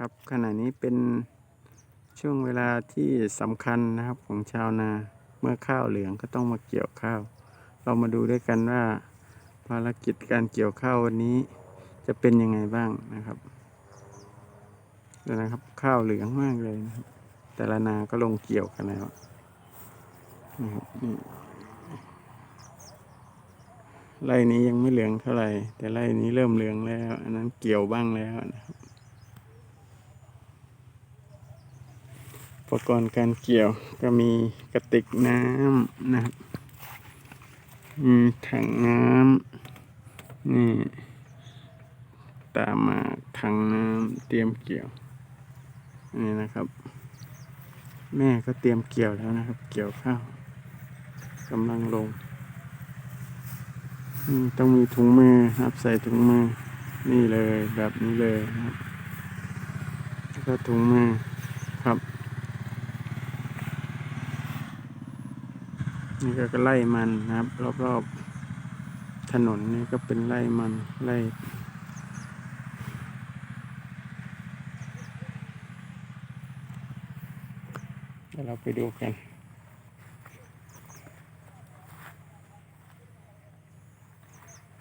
ครับขณะนี้เป็นช่วงเวลาที่สำคัญนะครับของชาวนาเมื่อข้าวเหลืองก็ต้องมาเกี่ยวข้าว เรามาดูด้วยกันว่า ภารกิจการเกี่ยวข้าววันนี้จะเป็นยังไงบ้างนะครับดี๋ยวนะครับ ข้าวเหลืองมากเลยนะครับ แต่ละนาก็ลงเกี่ยวกันแล้วนะครับนี่ไร่นี้ยังไม่เหลืองเท่าไหร่ แต่ไร่นี้เริ่มเหลืองแล้ว อันนั้นเกี่ยวบ้างแล้วนะครับ ปกรณ์การเกี่ยวก็มีกระติกน้ำนะครับมีถังน้ำนี่ตามมาถังน้ำเตรียมเกี่ยวนี่นะครับ แม่ก็เตรียมเกี่ยวแล้วนะครับ เกี่ยวข้าวกำลังลงต้องมีถุงมือครับใส่ถุงมือ นี่เลยแบบนี้เลยนะครับแล้วก็ถุงมือครับ นี่ก็ไล่มันนะครับ รอบๆถนนนี่ก็เป็นไล่มันไล่เดี๋ยวเราไปดูกัน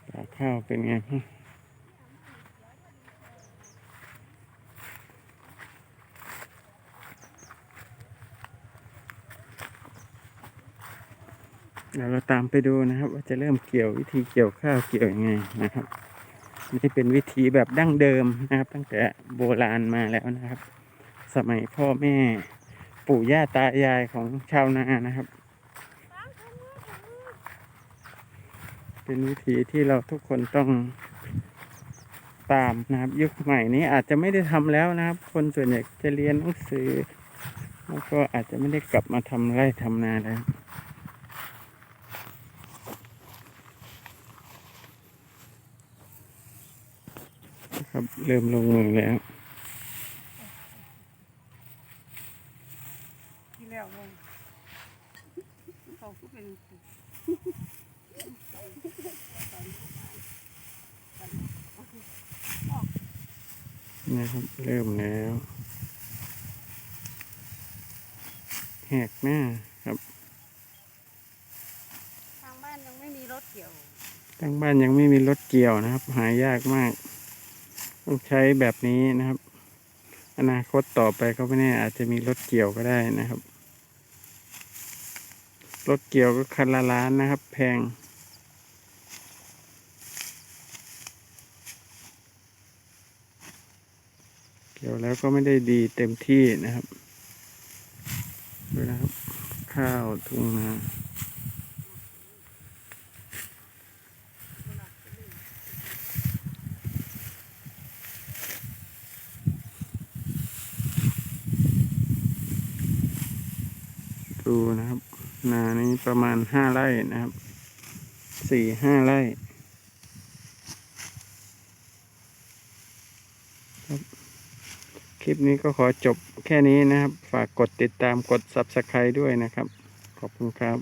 ปลาข้าวเป็นไงบ้ เดี๋ยวเราตามไปดูนะครับ ว่าจะเริ่มเกี่ยววิธีเกี่ยวข้าวเกี่ยวยังไงนะครับนี่เป็นวิธีแบบดั้งเดิมนะครับ ตั้งแต่โบราณมาแล้วนะครับ สมัยพ่อแม่ปู่ย่าตายายของชาวนานะครับ เป็นวิธีที่เราทุกคนต้องตามนะครับ ยุคใหม่นี้อาจจะไม่ได้ทำแล้วนะครับ คนส่วนใหญ่จะเรียนหนังสือ แล้วก็อาจจะไม่ได้กลับมาทำไร่ทำนาแล้ว ครับเริ่มลงมือแล้วที่แล้ววงเขาก็เป็นนะครับเริ่มแล้วแหกหน้าครับทางบ้านยังไม่มีรถเกี่ยวทั้งบ้านยังไม่มีรถเกี่ยวนะครับ หายากมาก ต้องใช้แบบนี้นะครับ อนาคตต่อไปก็ไม่แน่อาจจะมีรถเกี่ยวก็ได้นะครับ รถเกี่ยวก็คันละล้านนะครับ แพงเกี่ยวแล้วก็ไม่ได้ดีเต็มที่นะครับดูนะครับ ข้าวทุ่งนา ดูนะครับ นานี้ประมาณห้าไร่นะครับ สี่ห้าไร่ครับ คลิปนี้ก็ขอจบแค่นี้นะครับ ฝากกดติดตามกด Subscribe ด้วยนะครับ ขอบคุณครับ